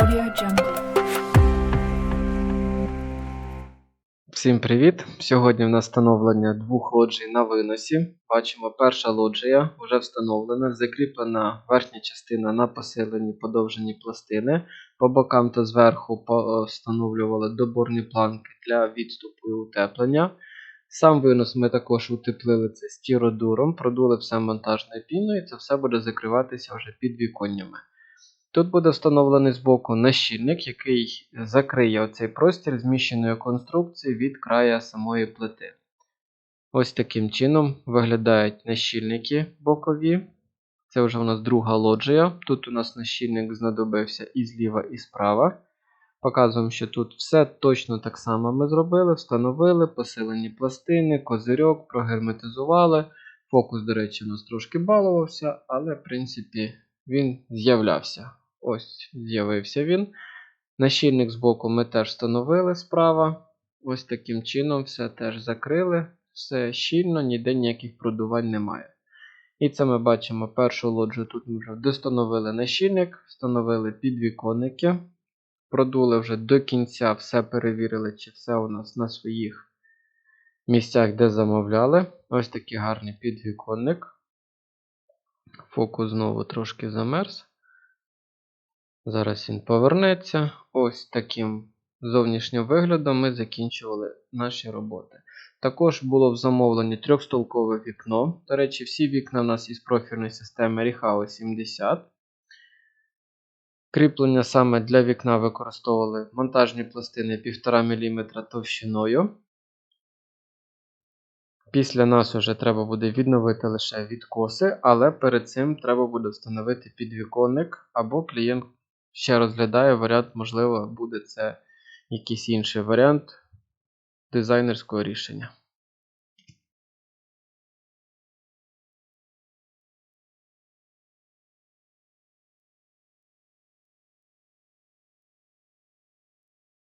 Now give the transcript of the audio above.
Audio Jungle. Всім привіт! Сьогодні в нас встановлення двох лоджій на виносі. Бачимо, перша лоджія вже встановлена, закріплена верхня частина на посиленні подовжені пластини. По бокам та зверху по- встановлювали доборні планки для відступу і утеплення. Сам винос ми також утеплили це стіродуром, продули все монтажною піною, і це все буде закриватися вже під віконнями. Тут буде встановлений збоку нащільник, який закриє оцей простір зміщеної конструкції від края самої плити. Ось таким чином виглядають нащільники бокові. Це вже у нас друга лоджія. Тут у нас нащільник знадобився і зліва, і справа. Показуємо, що тут все точно так само ми зробили, встановили посилені пластини, козирьок, прогерметизували. Фокус, до речі, у нас трошки балувався, але в принципі він з'являвся. Ось з'явився він. Нащільник збоку ми теж встановили справа. Ось таким чином все теж закрили. Все щільно, ніде ніяких продувань немає. І це ми бачимо першу лоджію. Тут ми вже достановили нащільник, встановили підвіконники. Продули вже до кінця, все перевірили, чи все у нас на своїх місцях, де замовляли. Ось такий гарний підвіконник. Фокус знову трошки замерз. Зараз він повернеться. Ось таким зовнішнім виглядом ми закінчували наші роботи. Також було в замовленні трьохстолкове вікно. До речі, всі вікна у нас із профільної системи Rihao 70. Кріплення саме для вікна використовували монтажні пластини 1,5 мм товщиною. Після нас вже треба буде відновити лише відкоси, але перед цим треба буде встановити підвіконник, або клієнт ще розглядаю варіант, можливо, буде це якийсь інший варіант дизайнерського рішення.